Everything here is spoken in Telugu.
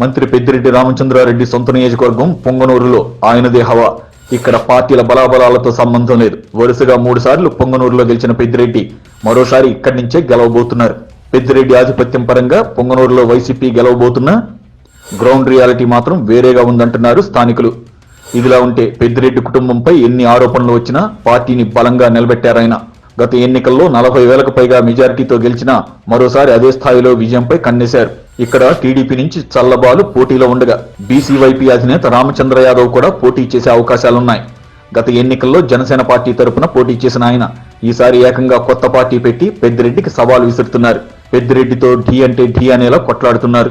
మంత్రి పెద్దిరెడ్డి రామచంద్రారెడ్డి సొంత నియోజకవర్గం పొంగనూరులో ఆయనదే హవా. ఇక్కడ పార్టీల బలాబలాలతో సంబంధం లేదు. వరుసగా మూడు సార్లు పొంగనూరులో గెలిచిన పెద్దిరెడ్డి మరోసారి ఇక్కడి నుంచే గెలవబోతున్నారు. పెద్దిరెడ్డి ఆధిపత్యం పరంగా పొంగనూరులో వైసీపీ గెలవబోతున్నా గ్రౌండ్ రియాలిటీ మాత్రం వేరేగా ఉందంటున్నారు స్థానికులు. ఇదిలా ఉంటే పెద్దిరెడ్డి కుటుంబంపై ఎన్ని ఆరోపణలు వచ్చినా పార్టీని బలంగా నిలబెట్టారాయన. గత ఎన్నికల్లో నలభై వేలకు పైగా మెజారిటీతో గెలిచిన మరోసారి అదే స్థాయిలో విజయంపై కన్నేశారు. ఇక్కడ టీడీపీ నుంచి చల్లబాలు పోటీలో ఉండగా బీసీవైపీ అధినేత రామచంద్ర యాదవ్ కూడా పోటీ చేసే అవకాశాలున్నాయి. గత ఎన్నికల్లో జనసేన పార్టీ తరపున పోటీ చేసిన ఆయన ఈసారి ఏకంగా కొత్త పార్టీ పెట్టి పెద్దిరెడ్డికి సవాల్ విసురుతున్నారు. పెద్దిరెడ్డితో ఢీ అంటే ఢీ అనేలా కొట్లాడుతున్నారు.